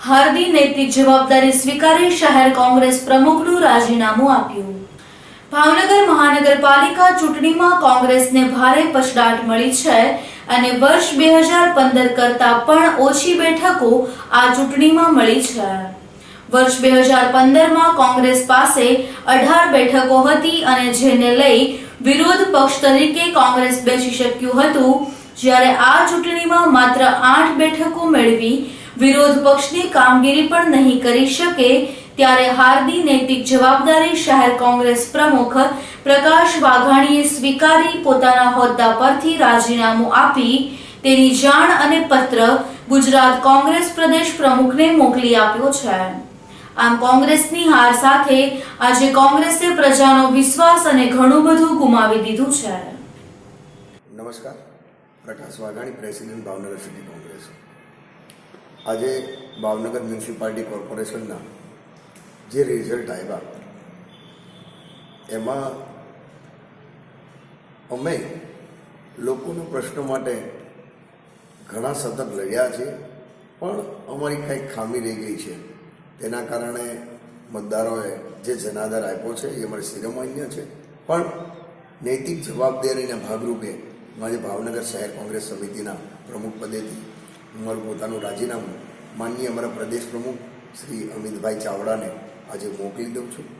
હાર્દી નૈતિક જવાબદારી સ્વીકારી શહેર કોંગ્રેસ પ્રમુખનું રાજીનામું આપ્યું. ભાવનગર મહાનગરપાલિકા ચૂંટણીમાં કોંગ્રેસને ભારે પછડાટ મળી છે અને વર્ષ બે હજાર પંદર કરતા પણ ઓછી બેઠકો આ ચૂંટણીમાં મળી છે. વર્ષ બે હજાર પંદરમાં કોંગ્રેસ પાસે અઢાર બેઠકો હતી અને જેને લઈ વિરોધ પક્ષ તરીકે કોંગ્રેસ બેસી શક્યું હતું. જ્યારે આ ચૂંટણીમાં માત્ર આઠ બેઠકો મેળવી વિરોધ પક્ષની કામગીરી પણ નહીં કરી શકે, ત્યારે હારની નૈતિક જવાબદારી શહેર કોંગ્રેસ પ્રમુખ પ્રકાશ વાઘાણીએ સ્વીકારી પોતાના હોદ્દા પરથી રાજીનામું આપી, તેની જાણ અને પત્ર ગુજરાત કોંગ્રેસ પ્રદેશ પ્રમુખને મોકલી આપ્યો છે. આમ કોંગ્રેસની હાર સાથે આજે કોંગ્રેસે પ્રજાનો વિશ્વાસ અને ઘણું બધું ગુમાવી દીધું છે. નમસ્કાર. Prakash Vaghani, president Bhavnagar city Congress. આજે ભાવનગર મ્યુનિસિપાલિટી કોર્પોરેશનના જે રિઝલ્ટ આવ્યા, એમાં અમે લોકોના પ્રશ્નો માટે ઘણા સતત લડ્યા છે, પણ અમારી કંઈક ખામી રહી ગઈ છે. તેના કારણે મતદારોએ જે જનાદર આપ્યો છે, એ અમારે શિરોમાન્ય છે. પણ નૈતિક જવાબદારીના ભાગરૂપે આજે ભાવનગર શહેર કોંગ્રેસ સમિતિના પ્રમુખ પદેથી મારું પોતાનું રાજીનામું માનનીય અમારા પ્રદેશ પ્રમુખ શ્રી અમિતભાઈ ચાવડાને આજે મોકલી દઉં છું.